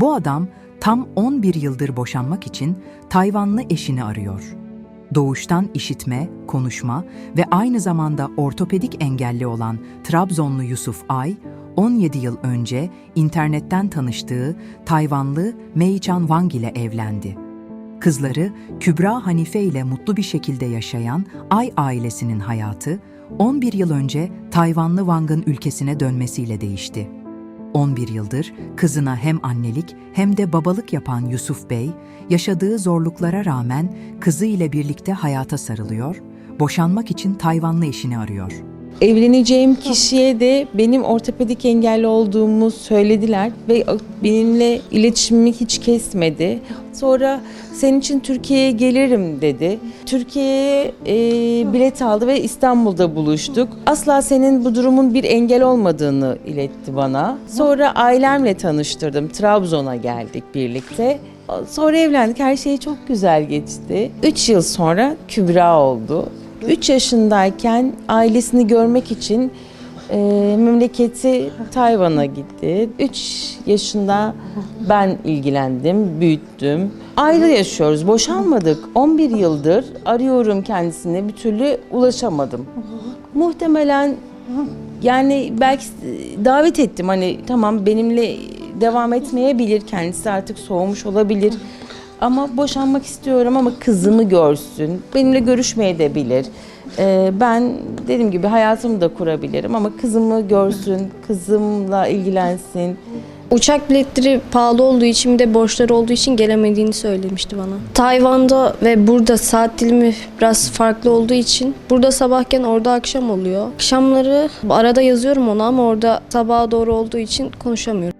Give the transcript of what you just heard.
Bu adam tam 11 yıldır boşanmak için Tayvanlı eşini arıyor. Doğuştan işitme, konuşma ve aynı zamanda ortopedik engelli olan Trabzonlu Yusuf Ay, 17 yıl önce internetten tanıştığı Tayvanlı Mei Chan Wang ile evlendi. Kızları Kübra Hanife ile mutlu bir şekilde yaşayan Ay ailesinin hayatı 11 yıl önce Tayvanlı Wang'ın ülkesine dönmesiyle değişti. 11 yıldır kızına hem annelik hem de babalık yapan Yusuf Bey, yaşadığı zorluklara rağmen kızı ile birlikte hayata sarılıyor, boşanmak için Tayvanlı eşini arıyor. Evleneceğim kişiye de benim ortopedik engelli olduğumu söylediler ve benimle iletişimimi hiç kesmedi. Sonra senin için Türkiye'ye gelirim dedi. Türkiye'ye e, bilet aldı ve İstanbul'da buluştuk. Asla senin bu durumun bir engel olmadığını iletti bana. Sonra ailemle tanıştırdım. Trabzon'a geldik birlikte. Sonra evlendik. Her şey çok güzel geçti. 3 yıl sonra Kübra oldu. 3 yaşındayken ailesini görmek için e, memleketi Tayvan'a gitti. 3 yaşında ben ilgilendim, büyüttüm. Ayrı yaşıyoruz, boşanmadık. 11 yıldır arıyorum kendisine bir türlü ulaşamadım. Muhtemelen yani belki davet ettim hani tamam benimle devam etmeyebilir kendisi artık soğumuş olabilir. Ama boşanmak istiyorum ama kızımı görsün. Benimle görüşmeye de bilir. Ee, ben dediğim gibi hayatımı da kurabilirim ama kızımı görsün, kızımla ilgilensin. Uçak biletleri pahalı olduğu için bir de borçları olduğu için gelemediğini söylemişti bana. Tayvan'da ve burada saat dilimi biraz farklı olduğu için burada sabahken orada akşam oluyor. Akşamları arada yazıyorum ona ama orada sabaha doğru olduğu için konuşamıyorum.